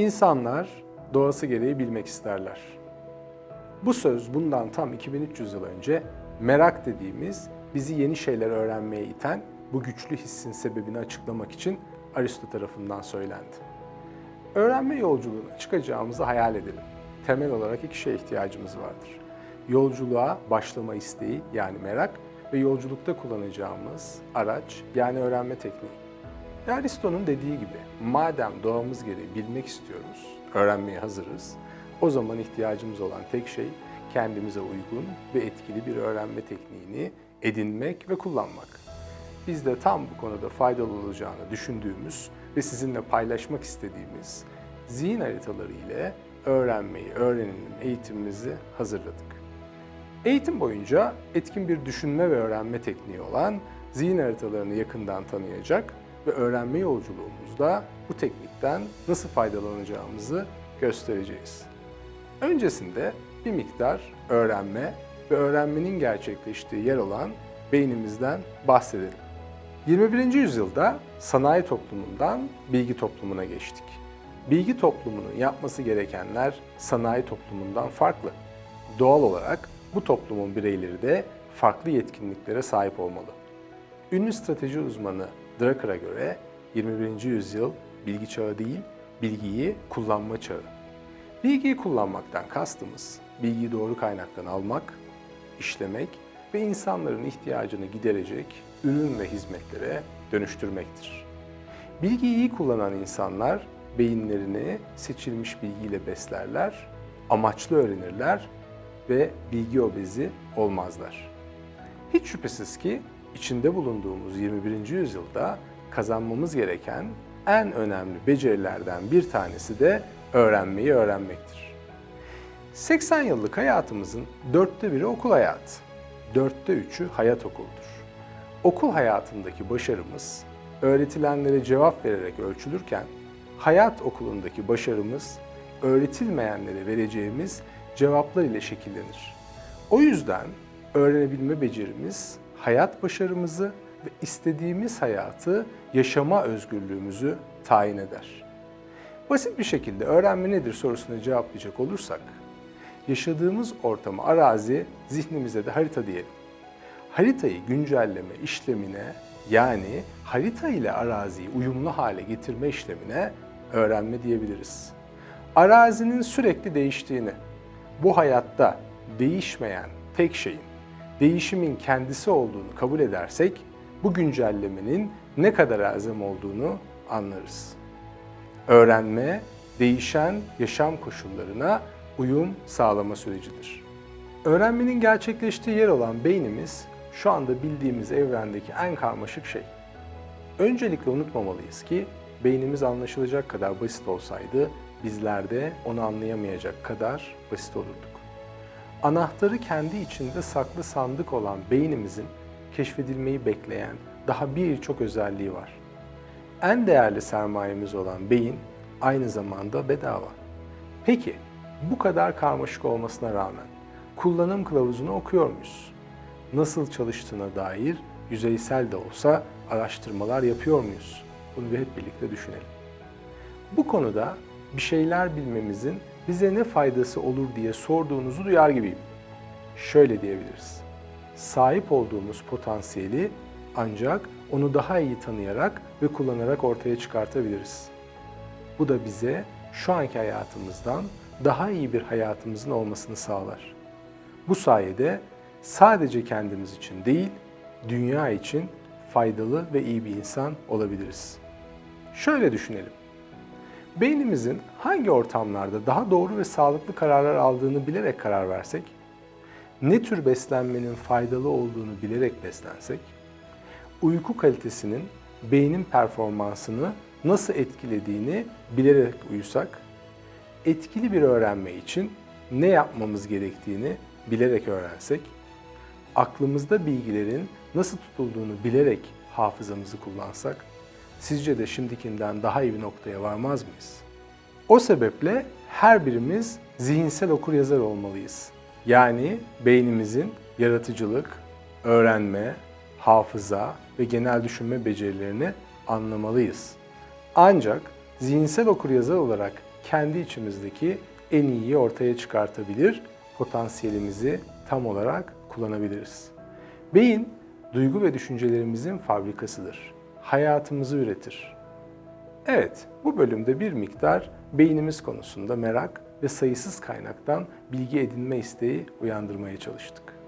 İnsanlar doğası gereği bilmek isterler. Bu söz bundan tam 2300 yıl önce merak dediğimiz bizi yeni şeyler öğrenmeye iten bu güçlü hissin sebebini açıklamak için Aristo tarafından söylendi. Öğrenme yolculuğuna çıkacağımızı hayal edelim. Temel olarak iki şeye ihtiyacımız vardır. Yolculuğa başlama isteği yani merak ve yolculukta kullanacağımız araç yani öğrenme tekniği. Aristo'nun dediği gibi madem doğamız gereği bilmek istiyoruz, öğrenmeye hazırız, o zaman ihtiyacımız olan tek şey kendimize uygun ve etkili bir öğrenme tekniğini edinmek ve kullanmak. Biz de tam bu konuda faydalı olacağını düşündüğümüz ve sizinle paylaşmak istediğimiz zihin haritaları ile öğrenmeyi, öğrenelim eğitimimizi hazırladık. Eğitim boyunca etkin bir düşünme ve öğrenme tekniği olan zihin haritalarını yakından tanıyacak ve öğrenme yolculuğumuzda bu teknikten nasıl faydalanacağımızı göstereceğiz. Öncesinde bir miktar öğrenme ve öğrenmenin gerçekleştiği yer olan beynimizden bahsedelim. 21. yüzyılda sanayi toplumundan bilgi toplumuna geçtik. Bilgi toplumunun yapması gerekenler sanayi toplumundan farklı. Doğal olarak bu toplumun bireyleri de farklı yetkinliklere sahip olmalı. Ünlü strateji uzmanı Drucker'a göre 21. yüzyıl bilgi çağı değil, bilgiyi kullanma çağı. Bilgiyi kullanmaktan kastımız bilgiyi doğru kaynaktan almak, işlemek ve insanların ihtiyacını giderecek ürün ve hizmetlere dönüştürmektir. Bilgiyi iyi kullanan insanlar beyinlerini seçilmiş bilgiyle beslerler, amaçlı öğrenirler ve bilgi obezi olmazlar. Hiç şüphesiz ki içinde bulunduğumuz 21. yüzyılda kazanmamız gereken en önemli becerilerden bir tanesi de öğrenmeyi öğrenmektir. 80 yıllık hayatımızın dörtte biri okul hayatı, dörtte üçü hayat okuludur. Okul hayatındaki başarımız öğretilenlere cevap vererek ölçülürken, hayat okulundaki başarımız öğretilmeyenlere vereceğimiz cevaplar ile şekillenir. O yüzden öğrenebilme becerimiz hayat başarımızı ve istediğimiz hayatı yaşama özgürlüğümüzü tayin eder. Basit bir şekilde öğrenme nedir sorusuna cevaplayacak olursak, yaşadığımız ortamı arazi, zihnimize de harita diyelim. Haritayı güncelleme işlemine yani harita ile araziyi uyumlu hale getirme işlemine öğrenme diyebiliriz. Arazinin sürekli değiştiğini, bu hayatta değişmeyen tek şeyin değişimin kendisi olduğunu kabul edersek bu güncellemenin ne kadar elzem olduğunu anlarız. Öğrenme, değişen yaşam koşullarına uyum sağlama sürecidir. Öğrenmenin gerçekleştiği yer olan beynimiz şu anda bildiğimiz evrendeki en karmaşık şey. Öncelikle unutmamalıyız ki beynimiz anlaşılacak kadar basit olsaydı bizler de onu anlayamayacak kadar basit olurduk. Anahtarı kendi içinde saklı sandık olan beynimizin keşfedilmeyi bekleyen daha birçok özelliği var. En değerli sermayemiz olan beyin aynı zamanda bedava. Peki bu kadar karmaşık olmasına rağmen kullanım kılavuzunu okuyor muyuz? Nasıl çalıştığına dair yüzeysel de olsa araştırmalar yapıyor muyuz? Bunu hep birlikte düşünelim. Bu konuda bir şeyler bilmemizin bize ne faydası olur diye sorduğunuzu duyar gibiyim. Şöyle diyebiliriz. Sahip olduğumuz potansiyeli ancak onu daha iyi tanıyarak ve kullanarak ortaya çıkartabiliriz. Bu da bize şu anki hayatımızdan daha iyi bir hayatımızın olmasını sağlar. Bu sayede sadece kendimiz için değil, dünya için faydalı ve iyi bir insan olabiliriz. Şöyle düşünelim. Beynimizin hangi ortamlarda daha doğru ve sağlıklı kararlar aldığını bilerek karar versek, ne tür beslenmenin faydalı olduğunu bilerek beslensek, uyku kalitesinin beynin performansını nasıl etkilediğini bilerek uyusak, etkili bir öğrenme için ne yapmamız gerektiğini bilerek öğrensek, aklımızda bilgilerin nasıl tutulduğunu bilerek hafızamızı kullansak, sizce de şimdikinden daha iyi bir noktaya varmaz mıyız? O sebeple her birimiz zihinsel okuryazar olmalıyız. Yani beynimizin yaratıcılık, öğrenme, hafıza ve genel düşünme becerilerini anlamalıyız. Ancak zihinsel okuryazar olarak kendi içimizdeki en iyiyi ortaya çıkartabilir, potansiyelimizi tam olarak kullanabiliriz. Beyin, duygu ve düşüncelerimizin fabrikasıdır. Hayatımızı üretir. Evet, bu bölümde bir miktar beynimiz konusunda merak ve sayısız kaynaktan bilgi edinme isteği uyandırmaya çalıştık.